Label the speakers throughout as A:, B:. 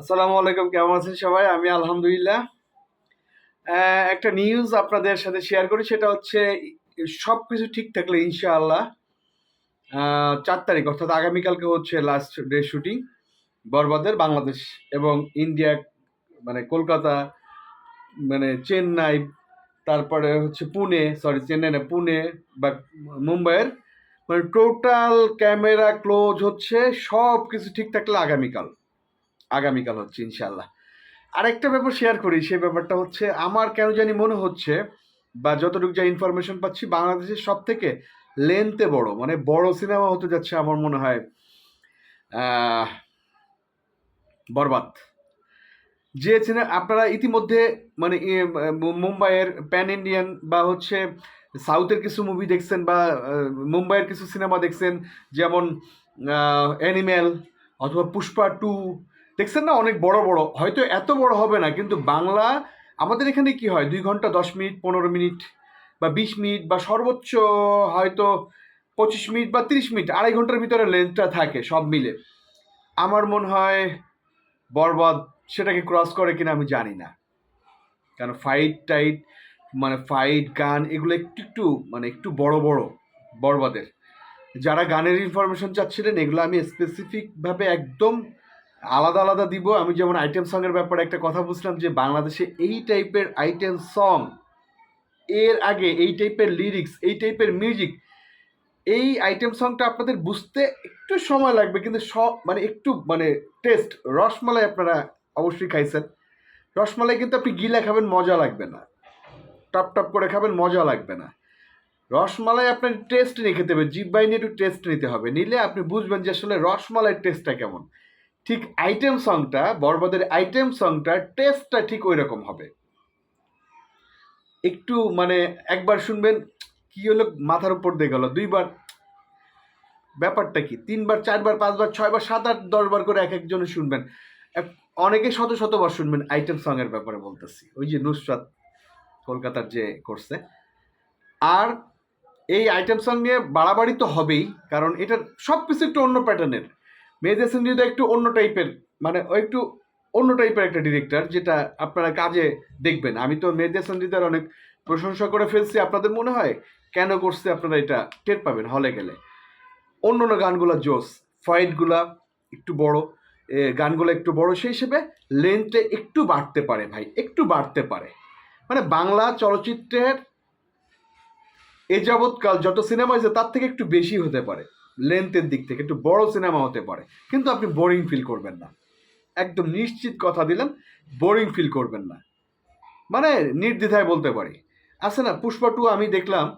A: আসসালামু আলাইকুম, কেমন আছেন সবাই? আমি আলহামদুলিল্লাহ। একটা নিউজ আপনাদের সাথে শেয়ার করি, সেটা হচ্ছে সব কিছু ঠিক থাকলে ইনশাআল্লাহ চার তারিখ, অর্থাৎ আগামীকালকে হচ্ছে লাস্ট ডে শুটিং বরবাদের বাংলাদেশ এবং ইন্ডিয়া মানে কলকাতা মানে চেন্নাই, তারপরে হচ্ছে পুনে সরি চেন্নাই না, পুনে বা মুম্বাইয়ের মানে টোটাল ক্যামেরা ক্লোজ হচ্ছে সব কিছু ঠিক থাকলে আগামীকাল। আগামীকাল হচ্ছে ইনশাল্লাহ আরেকটা ব্যাপার শেয়ার করি, সেই ব্যাপারটা হচ্ছে, আমার কেন জানি মনে হচ্ছে, বা যতটুকু যা ইনফরমেশন পাচ্ছি, বাংলাদেশের সব থেকে লেন্থে বড় মানে বড় সিনেমা হতে যাচ্ছে আমার মনে হয় বরবাদ। যে সিনেমা আপনারা ইতিমধ্যে মানে মুম্বাইয়ের প্যান ইন্ডিয়ান বা হচ্ছে সাউথের কিছু মুভি দেখছেন, বা মুম্বাইয়ের কিছু সিনেমা দেখছেন, যেমন অ্যানিম্যাল অথবা পুষ্পা টু দেখছেন না? অনেক বড় বড়। হয়তো এত বড় হবে না, কিন্তু বাংলা, আমাদের এখানে কি হয়? দুই ঘণ্টা দশ মিনিট, পনেরো মিনিট বা বিশ মিনিট বা সর্বোচ্চ হয়তো পঁচিশ মিনিট বা তিরিশ মিনিট, আড়াই ঘণ্টার ভিতরে লেন্থটা থাকে সব মিলে। আমার মনে হয় বরবাদ সেটাকে ক্রস করে কিনা আমি জানি না। কারণ ফাইট টাইট মানে ফাইট গান, এগুলো একটু একটু মানে একটু বড় বড় বরবাদের। যারা গানের ইনফরমেশন চাচ্ছিলেন, এগুলো আমি স্পেসিফিকভাবে একদম আলাদা আলাদা দিব। আমি যেমন আইটেম সংয়ের ব্যাপারে একটা কথা বুঝলাম যে বাংলাদেশে এই টাইপের আইটেম সং এর আগে এই টাইপের লিরিক্স এই টাইপের মিউজিক এই আইটেম সংটা আপনাদের বুঝতে একটু সময় লাগবে, কিন্তু সব মানে একটু মানে টেস্ট রসমালাই আপনারা অবশ্যই খাইছেন। রসমালাই কিন্তু আপনি গিলা খাবেন, মজা লাগবে না। টপ টপ করে খাবেন, মজা লাগবে না। রসমালাই আপনার টেস্ট নিয়ে খেতে হবে জিব্বাই নিয়ে একটু টেস্ট নিতে হবে। নিলে আপনি বুঝবেন যে আসলে রসমালাইয়ের টেস্টটা কেমন। ঠিক আইটেম সংটা বরবাদের আইটেম সংটার টেস্টটা ঠিক ওই রকম হবে। একটু মানে একবার শুনবেন, কি হলো মাথার উপর দিয়ে গেল। দুইবার, ব্যাপারটা কি? তিনবার, চারবার, পাঁচবার, ছয়বার সাত আট দশবার করে এক একজনে শুনবেন। অনেকে শত শতবার শুনবেন আইটেম সং এর ব্যাপারে বলতেছি। ওই যে নুসরাত কলকাতার যে করছে। আর এই আইটেম সং নিয়ে বাড়াবাড়ি তো হবেই, কারণ এটার সব কিছু একটু অন্য প্যাটার্নের মেহেদি সঞ্জিদা একটু অন্য টাইপের মানে একটু অন্য টাইপের একটা ডিরেক্টর যেটা আপনারা কাজে দেখবেন। আমি তো মেহেদি সঞ্জিদার অনেক প্রশংসা করে ফেলছি, আপনাদের মনে হয়? কেন করছে আপনারা এটা টের পাবেন হলে গেলে। অন্য অন্য গানগুলো জোস, ফাইটগুলা একটু বড় গানগুলো একটু বড়, সেই হিসেবে লেন্থে একটু বাড়তে পারে ভাই, একটু বাড়তে পারে। মানে বাংলা চলচ্চিত্রের এ যাবৎকাল যত সিনেমা হয়েছে তার থেকে একটু বেশি হতে পারে। লেন্থের দিক থেকে, একটু বড় সিনেমা হতে পারে। কিন্তু আপনি বোরিং ফিল করবেন না। একদম নিশ্চিত কথা দিলাম বোরিং ফিল করবেন না। মানে নির্দ্বিধায় বলতে পারি। আছে না, পুষ্পা টু আমি দেখলাম।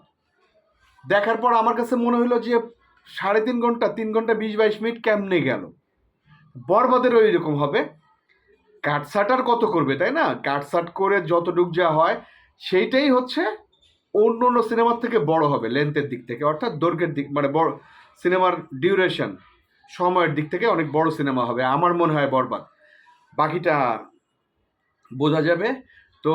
A: দেখার পর আমার কাছে মনে হলো যে, সাড়ে তিন ঘণ্টা তিন ঘণ্টা বিশ বাইশ মিনিট কেমনে গেল? বরবাদের ওই রকম হবে কাটসাট আর কত করবে, তাই না? কাটসাট করে যতটুক যা হয়, সেইটাই হচ্ছে অন্য অন্য সিনেমার থেকে বড় হবে লেন্থের দিক থেকে। অর্থাৎ দৈর্ঘ্যের দিক মানে বড় সিনেমার ডিউরেশন সময়ের দিক থেকে অনেক বড় সিনেমা হবে, আমার মনে হয় বরবাদ। বাকিটা বোঝা যাবে। তো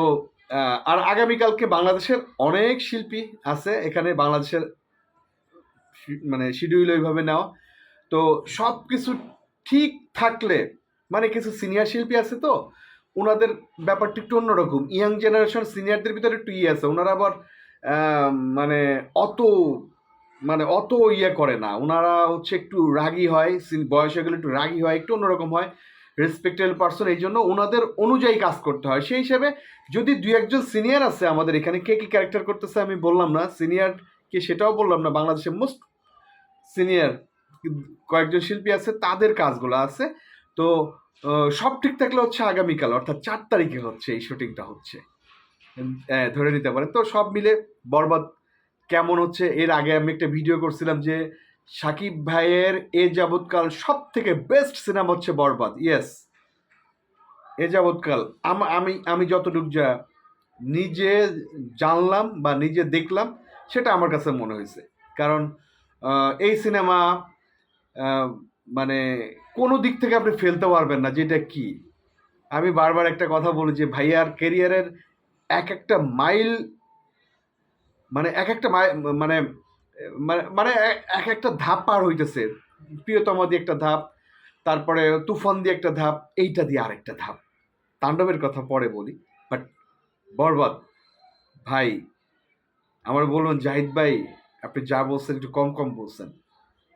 A: আর আগামীকালকে বাংলাদেশের অনেক শিল্পী আছে, এখানে বাংলাদেশের মানে শিডিউল ওইভাবে নেওয়া তো সব কিছু ঠিক থাকলে মানে কিছু সিনিয়র শিল্পী আছে তো ওনাদের ব্যাপারটা একটু অন্যরকম। ইয়াং জেনারেশন সিনিয়রদের ভিতরে একটু ইয়ে আছে ওনারা আবার মানে অত মানে অত ইয়ে করে না। ওনারা হচ্ছে একটু রাগী হয় বয়স হয়ে গেলে একটু রাগী হয়, একটু অন্যরকম হয় রেসপেক্টেবল পার্সন এই জন্য ওনাদের অনুযায়ী কাজ করতে হয়। সেই হিসেবে যদি দুই একজন সিনিয়র আছে আমাদের এখানে, কে কি ক্যারেক্টার করতেছে আমি বললাম না। সিনিয়র কে সেটাও বললাম না, বাংলাদেশের মোস্ট সিনিয়র কয়েকজন শিল্পী আছে, তাদের কাজগুলো আছে। তো সব ঠিক থাকলে হচ্ছে আগামীকাল, অর্থাৎ চার তারিখে হচ্ছে এই শুটিংটা হচ্ছে। ধরে নিতে পারেন। তো সব মিলে বরবাদ কেমন হচ্ছে? এর আগে আমি একটা ভিডিও করছিলাম যে সাকিব ভাইয়ের এ যাবৎকাল সব থেকে বেস্ট সিনেমা হচ্ছে বরবাদ। ইয়েস এ যাবৎকাল। আম- আমি যতটুক যা নিজে জানলাম বা নিজে দেখলাম, সেটা আমার কাছে মনে হয়েছে। কারণ এই সিনেমা মানে কোনো দিক থেকে আপনি ফেলতে পারবেন না যেটা কি। আমি বারবার একটা কথা বলি যে ভাইয়ার কেরিয়ারের এক একটা মাইল মানে এক একটা মানে মানে মানে এক- এক একটা ধাপ পার হইতেছে। প্রিয়তম দিয়ে একটা ধাপ, তারপরে তুফান দিয়ে একটা ধাপ, এইটা দিয়ে আরেকটা ধাপ। তাণ্ডবের কথা পরে বলি বাট বরবাদ। ভাই, আমার বলুন, জাহিদ ভাই, আপনি যা বলছেন একটু কম কম বলছেন।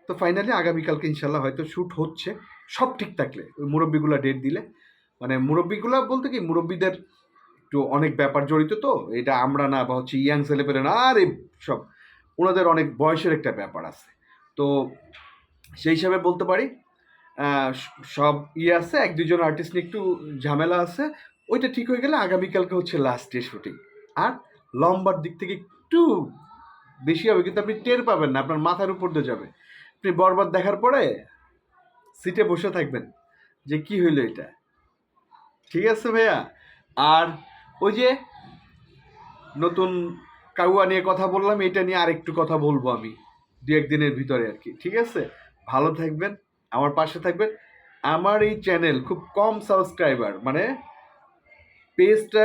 A: তো ফাইনালি আগামীকালকে ইনশাল্লাহ হয়তো শ্যুট হচ্ছে, সব ঠিক থাকলে। ওই মুরব্বিগুলা ডেট দিলে। মানে মুরব্বিগুলা বলতে কি, মুরব্বিদের একটু অনেক ব্যাপার জড়িত তো, এটা আমরা না বা হচ্ছে ইয়াং ছেলেপেলে না, আর সব, ওনাদের অনেক বয়সের একটা ব্যাপার আছে। তো সেই হিসাবে বলতে পারি সব ইয়ে আছে, এক দুজন আর্টিস্ট নিয়ে একটু ঝামেলা আছে, ওইটা ঠিক হয়ে গেলে আগামীকালকে হচ্ছে লাস্ট ডে শুটিং আর লম্বার দিক থেকে একটু বেশি হবে, কিন্তু আপনি টের পাবেন না, আপনার মাথার উপর দিয়ে যাবে। আপনি বরবাদ দেখার পরে সিটে বসে থাকবেন, যে কি হইল এটা। ঠিক আছে ভাইয়া? আর ওই যে নতুন কাউয়া নিয়ে কথা বললাম, এটা নিয়ে আরেকটু কথা বলব আমি, দু একদিনের ভিতরে আর কি, ঠিক আছে? ভালো থাকবেন, আমার পাশে থাকবেন। আমার এই চ্যানেল খুব কম সাবস্ক্রাইবার মানে পেজটা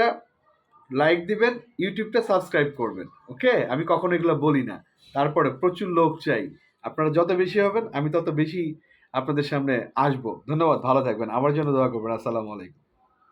A: লাইক দিবেন ইউটিউবটা সাবস্ক্রাইব করবেন ওকে আমি কখনো এগুলো বলি না। তারপরে প্রচুর লোক চাই। আপনারা যত বেশি হবেন, আমি তত বেশি আপনাদের সামনে আসব। ধন্যবাদ, ভালো থাকবেন। আমার জন্য দোয়া করবেন। আসসালামু আলাইকুম।